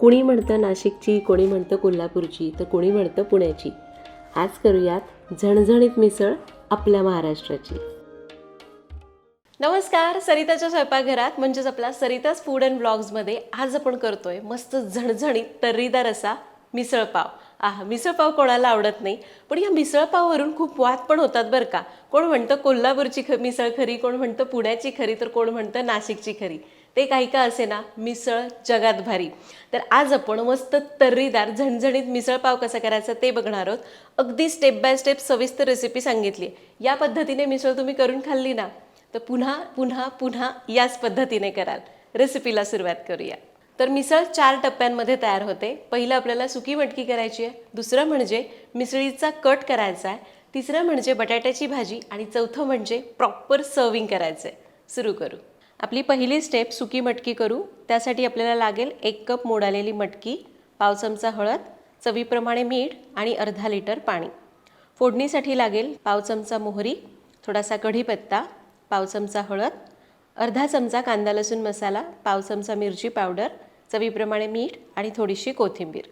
कुणी म्हणतं नाशिकची कोणी म्हणतं कोल्हापूरची तर कोणी म्हणतं पुण्याची. आज करूयात झणझणीत मिसळ आपल्या महाराष्ट्राची. नमस्कार सरिताच्या स्वयंपाकघरात म्हणजेच आपला सरिताच फूड अँड ब्लॉग्समध्ये आज आपण करतोय मस्त झणझणीत तर्रीदार असा मिसळपाव. आहा मिसळपाव कोणाला आवडत नाही पण या मिसळपाववरून खूप वाद पण होतात बरं का. कोण म्हणतं कोल्हापूरची ख मिसळ खरी कोण म्हणतं पुण्याची खरी तर कोण म्हणतं नाशिकची खरी. ते काही का असे ना मिसळ जगात भारी. तर आज आपण मस्त तर्रीदार झणझणीत मिसळपाव कसा करायचा ते बघणार आहोत. अगदी स्टेप बाय स्टेप सविस्तर रेसिपी सांगितली या पद्धतीने मिसळ तुम्ही करून खाल्ली ना तर पुन्हा पुन्हा पुन्हा याच पद्धतीने कराल. रेसिपीला सुरुवात करूया. तर मिसळ चार टप्प्यांमध्ये तयार होते. पहिलं आपल्याला सुकी मटकी करायची आहे. दुसरं म्हणजे मिसळीचा कट करायचा आहे. तिसरं म्हणजे बटाट्याची भाजी आणि चौथं म्हणजे प्रॉपर सर्विंग करायचं आहे सुरू करू. आपली पहिली स्टेप सुकी मटकी करू. त्यासाठी आपल्याला लागेल एक कप मोड आलेली मटकी पाव चमचा हळद चवीप्रमाणे मीठ आणि अर्धा लिटर पाणी. फोडणीसाठी लागेल पाव चमचा मोहरी थोडासा कढीपत्ता पाव चमचा हळद अर्धा चमचा कांदा लसूण मसाला पाव चमचा मिरची पावडर चवीप्रमाणे मीठ आणि थोडीशी कोथिंबीर.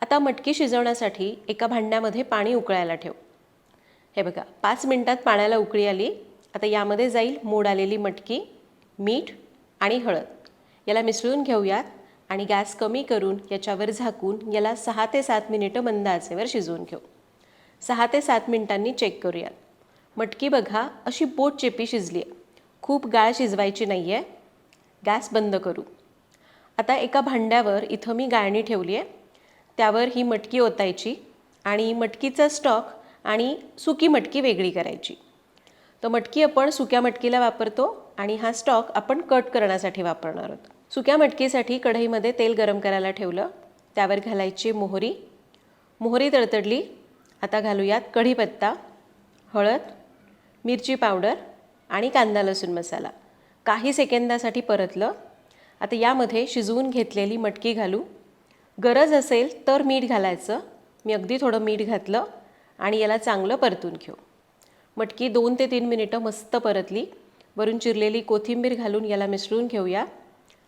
आता मटकी शिजवण्यासाठी एका भांड्यामध्ये पाणी उकळायला ठेव. हे बघा पाच मिनटात पाण्याला उकळी आली. आता यामध्ये जाईल मोड आलेली मटकी मीठ आणि हळद. याला मिसळून घेऊयात आणि गॅस कमी करून याच्यावर झाकून याला सहा ते सात मिनिटं मंद आचेवर शिजवून घेऊ. सहा ते सात मिनिटांनी चेक करूयात. मटकी बघा अशी बोट चेपी शिजली आहे. खूप गाळ शिजवायची नाही आहे गॅस बंद करू. आता एका भांड्यावर इथं मी गाळणी ठेवली आहे. त्यावर ही मटकी ओतायची आणि मटकीचा स्टॉक आणि सुकी मटकी वेगळी करायची. तर मटकी आपण सुक्या मटकीला वापरतो आणि हा स्टॉक आपण कट करण्यासाठी वापरणार आहोत. सुक्या मटकीसाठी कढईमध्ये तेल गरम करायला ठेवलं. त्यावर घालायची मोहरी. मोहरी तडतडली. आता घालूयात कढीपत्ता हळद मिरची पावडर आणि कांदा लसूण मसाला. काही सेकंदासाठी परतलं. आता यामध्ये शिजवून घेतलेली मटकी घालू. गरज असेल तर मीठ घालायचं. मी अगदी थोडं मीठ घातलं आणि याला चांगलं परतून घेऊ. मटकी दोन ते तीन मिनिटं मस्त परतली. वरून चिरलेली कोथिंबीर घालून याला मिसळून घेऊया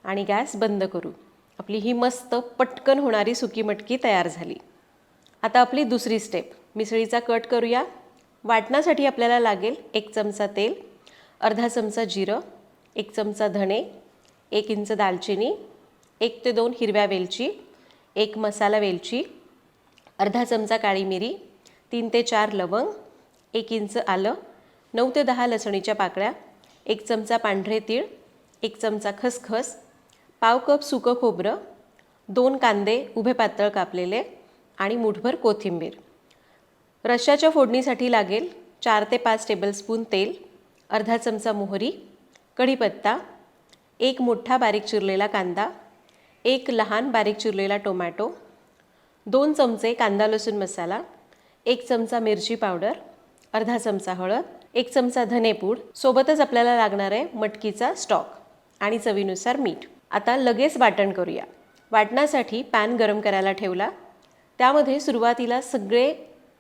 आणि गॅस बंद करू. आपली ही मस्त पटकन होणारी सुकी मटकी तयार झाली. आता आपली दुसरी स्टेप मिसळीचा कट करूया. वाटण्यासाठी आपल्याला लागेल एक चमचा तेल अर्धा चमचा जिरं एक चमचा धणे एक इंच दालचिनी एक ते दोन हिरव्या वेलची एक मसाला वेलची अर्धा चमचा काळी मिरी तीन ते चार लवंग एक इंच आलं नऊ ते दहा लसणीच्या पाकळ्या एक चमचा पांढरे तीळ एक चमचा खसखस पाव कप सुकं खोबरं दोन कांदे उभे पातळ कापलेले आणि मुठभर कोथिंबीर. रश्श्याच्या फोडणीसाठी लागेल चार ते पाच टेबलस्पून तेल अर्धा चमचा मोहरी कढीपत्ता एक मोठा बारीक चिरलेला कांदा एक लहान बारीक चिरलेला टोमॅटो दोन चमचे कांदा लसूण मसाला एक चमचा मिरची पावडर अर्धा चमचा हळद एक चमचा धनेपूड सोबतच आपल्याला लागणार आहे मटकीचा स्टॉक आणि चवीनुसार मीठ. आता लगेच वाटण करूया. वाटण्यासाठी पॅन गरम करायला ठेवला. त्यामध्ये सुरुवातीला सगळे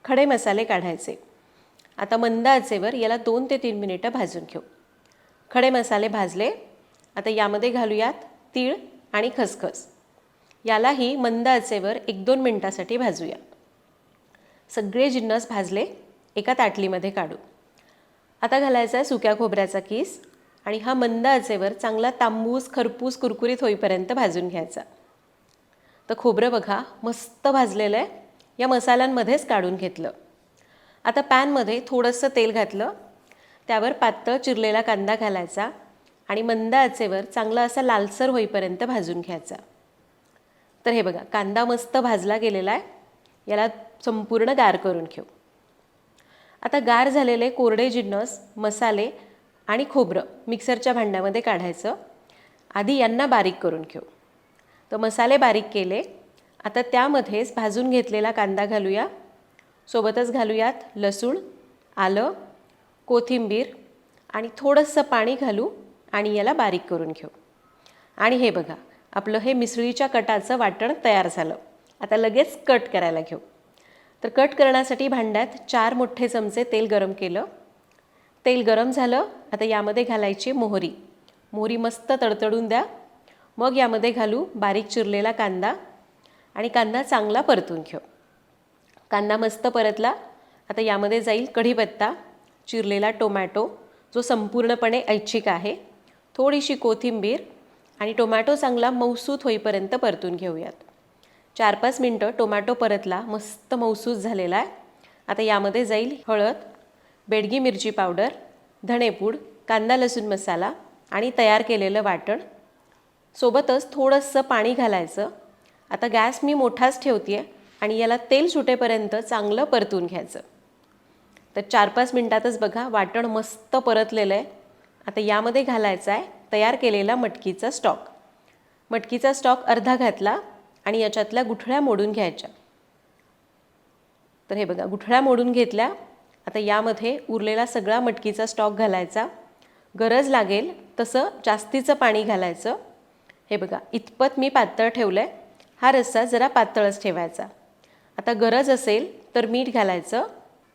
खडे मसाले काढायचे. आता मंद आचेवर याला दोन ते तीन मिनिटं भाजून घेऊ. खडे मसाले भाजले. आता यामध्ये घालूयात तीळ आणि खसखस. यालाही मंद आचेवर एक दोन मिनटासाठी भाजूया. सगळे जिन्नस भाजले एका ताटलीमध्ये काढू. आता घालायचा आहे सुक्या खोबऱ्याचा किस आणि हा मंद आचेवर चांगला तांबूस खरपूस कुरकुरीत होईपर्यंत भाजून घ्यायचा. तर खोबरं बघा मस्त भाजलेलं आहे. या मसाल्यांमध्येच काढून घेतलं. आता पॅनमध्ये थोडंसं तेल घातलं. त्यावर पातळ चिरलेला कांदा घालायचा आणि मंद आचेवर चांगला असा लालसर होईपर्यंत भाजून घ्यायचा. तर हे बघा कांदा मस्त भाजला गेलेला आहे. याला संपूर्ण गार करून घेऊ. आता गार झालेले कोरडे जिन्नस मसाले आणि खोबरं मिक्सरच्या भांड्यामध्ये काढायचं. आधी यांना बारीक करून घेऊ. तर मसाले बारीक केले. आता त्यामध्येच भाजून घेतलेला कांदा घालूया. सोबतच घालूयात लसूण आलं कोथिंबीर आणि थोडंसं पाणी घालू आणि याला बारीक करून घेऊ. आणि हे बघा आपलं हे मिसळीच्या कटाचं वाटण तयार झालं. आता लगेच कट करायला घेऊ. तर कट करण्यासाठी भांड्यात चार मोठे चमचे तेल गरम केलं. तेल गरम झालं. आता यामध्ये घालायची मोहरी. मोहरी मस्त तडतडून द्या. मग यामध्ये घालू बारीक चिरलेला कांदा आणि कांदा चांगला परतून घेऊ. कांदा मस्त परतला. आता यामध्ये जाईल कढीपत्ता चिरलेला टोमॅटो जो संपूर्णपणे ऐच्छिक आहे. थोडीशी कोथिंबीर आणि टोमॅटो चांगला मौसूत होईपर्यंत परतून घेऊयात. चार पाच मिनटं टोमॅटो परतला. मस्त मौसूस झालेला आहे. आता यामध्ये जाईल हळद बेडगी मिरची पावडर धणेपूड कांदा लसूण मसाला आणि तयार केलेलं वाटण. सोबतच थोडंसं पाणी घालायचं. आता गॅस मी मोठाच ठेवते आणि याला तेल सुटेपर्यंत चांगलं परतून घ्यायचं. तर चार पाच मिनटातच बघा वाटण मस्त परतलेलं आहे. आता यामध्ये घालायचा आहे तयार केलेला मटकीचा स्टॉक. मटकीचा स्टॉक अर्धा घातला. आणि याच्यातल्या गुठळ्या मोडून घ्यायच्या. तर हे बघा गुठळ्या मोडून घेतल्या आता यामध्ये उरलेला सगळा मटकीचा स्टॉक घालायचा. गरज लागेल तसं जास्तीचं पाणी घालायचं. हे बघा इतपत मी पातळ ठेवलं आहे हा रस्सा जरा पातळच ठेवायचा. आता गरज असेल तर मीठ घालायचं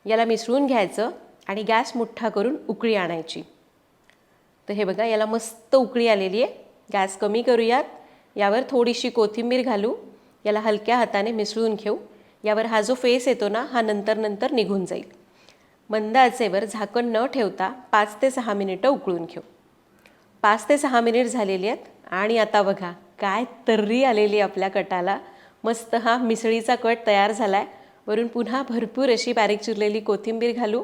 याला मिसळून घ्यायचं आणि गॅस मोठा करून उकळी आणायची. तर हे बघा याला मस्त उकळी आलेली आहे. गॅस कमी करूयात. यावर थोडीशी कोथिंबीर घालू याला हलक्या हाताने मिसळून घेऊ. यावर हा जो फेस येतो ना हा नंतर नंतर निघून जाईल. मंद आचेवर झाकण न ठेवता पाच ते सहा मिनिटं उकळून घेऊ. पाच ते सहा मिनिट झालेली आहेत आणि आता बघा काय तर्री आलेली आपल्या कटाला. मस्त हा मिसळीचा कट तयार झाला आहे वरून पुन्हा भरपूर अशी बारीक चिरलेली कोथिंबीर घालू.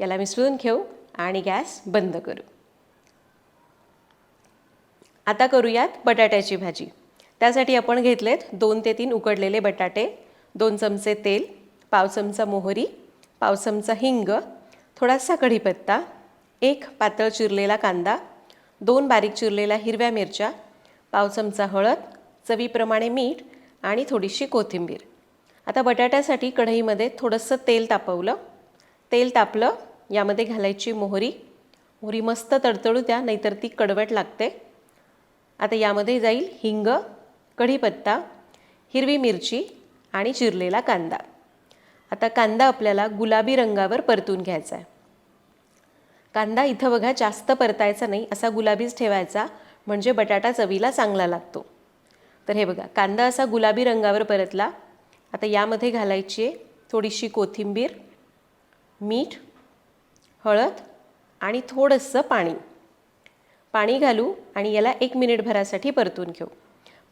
याला मिसळून घेऊ आणि गॅस बंद करू. आता करूयात बटाट्याची भाजी. त्यासाठी आपण घेतलेत दोन ते तीन उकडलेले बटाटे दोन चमचे तेल पाव चमचा मोहरी पाव चमचा हिंग थोडासा कढीपत्ता एक पातळ चिरलेला कांदा दोन बारीक चिरलेल्या हिरव्या मिरच्या पाव चमचा हळद चवीप्रमाणे मीठ आणि थोडीशी कोथिंबीर. आता बटाट्यासाठी कढईमध्ये थोडंसं तेल तापवलं. तेल तापलं यामध्ये घालायची मोहरी. मोहरी मस्त तडतडू द्या नाहीतर ती कडवट लागते. आता यामध्ये जाईल हिंग कढीपत्ता हिरवी मिरची आणि चिरलेला कांदा. आता कांदा आपल्याला गुलाबी रंगावर परतून घ्यायचा आहे. कांदा इथं बघा जास्त परतायचा नाही असा गुलाबीच ठेवायचा म्हणजे बटाटा चवीला चांगला लागतो. तर हे बघा कांदा असा गुलाबी रंगावर परतला. आता यामध्ये घालायची आहे थोडीशी कोथिंबीर मीठ हळद आणि थोडंसं पाणी. पाणी घालू आणि याला एक मिनिटभरासाठी परतून घेऊ.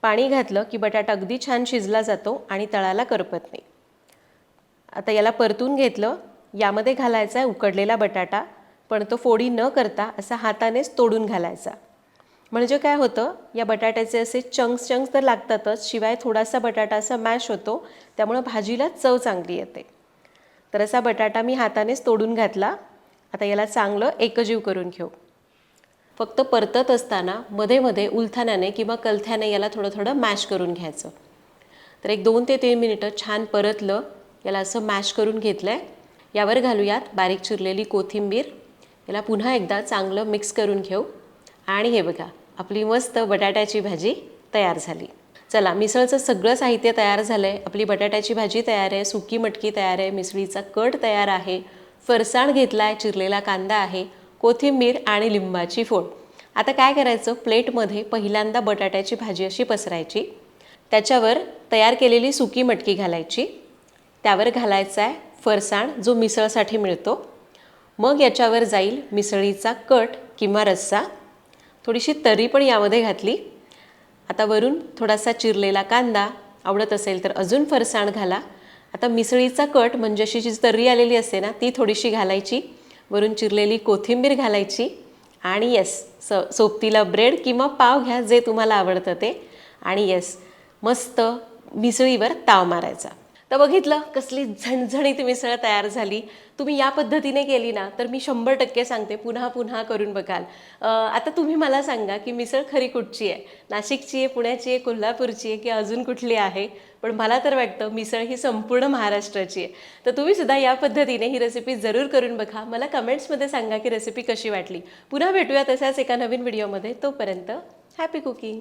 पाणी घातलं की बटाटा अगदी छान शिजला जातो आणि तळाला करपत नाही. आता याला परतून घेतलं यामध्ये घालायचा आहे उकडलेला बटाटा पण तो फोडी न करता असा हातानेच तोडून घालायचा. म्हणजे काय होतं या बटाट्याचे असे चंक्स चंक्स तर लागतातच शिवाय थोडासा बटाटा असा मॅश होतो त्यामुळं भाजीला चव चांगली येते. तर असा बटाटा मी हातानेच तोडून घातला. आता याला चांगलं एकजीव करून घेऊ. फक्त परतत असताना मध्ये मध्ये उलथाण्याने किंवा कलथ्याने याला थोडं थोडं मॅश करून घ्यायचं. तर एक दोन ते तीन मिनिटं छान परतलं याला असं मॅश करून घेतलं आहे यावर घालूयात बारीक चिरलेली कोथिंबीर. याला पुन्हा एकदा चांगलं मिक्स करून घेऊ. आणि हे बघा आपली मस्त बटाट्याची भाजी तयार झाली. चला मिसळचं सगळं साहित्य तयार झालं आहे आपली बटाट्याची भाजी तयार आहे सुकी मटकी तयार आहे मिसळीचा कट तयार आहे. फरसाण घेतला आहे चिरलेला कांदा आहे. कोथिंबीर आणि लिंबाची फोड. आता काय करायचं? प्लेटमध्ये पहिल्यांदा बटाट्याची भाजी अशी पसरायची. त्याच्यावर तयार केलेली सुकी मटकी घालायची. त्यावर घालायचा आहे फरसाण जो मिसळसाठी मिळतो. मग याच्यावर जाईल मिसळीचा कट किंवा रस्सा. थोडीशी तरी पण यामध्ये घातली. आता वरून थोडासा चिरलेला कांदा आवडत असेल तर अजून फरसाण घाला. आता मिसळीचा कट म्हणजे अशी जी तर्री आलेली असते ना ती थोडीशी घालायची. वरून चिरलेली कोथिंबीर घालायची. आणि येस स सोबतीला ब्रेड किंवा पाव घ्या जे तुम्हाला आवडतं ते. आणि येस मस्त मिसळीवर ताव मारायचा. तर बघितलं कसली झणझणीत मिसळ तयार झाली. तुम्ही या पद्धतीने केली ना तर मी शंभर टक्के सांगते पुन्हा पुन्हा करून बघाल. आता तुम्ही मला सांगा की मिसळ खरी कुठची आहे? नाशिकची आहे पुण्याची आहे कोल्हापूरची आहे की अजून कुठली आहे? पण मला तर वाटतं मिसळ ही संपूर्ण महाराष्ट्राची आहे. तर तुम्ही सुद्धा या पद्धतीने ही रेसिपी जरूर करून बघा. मला कमेंट्समध्ये सांगा की रेसिपी कशी वाटली. पुन्हा भेटूया तशाच एका नवीन व्हिडिओमध्ये तोपर्यंत हॅपी कुकिंग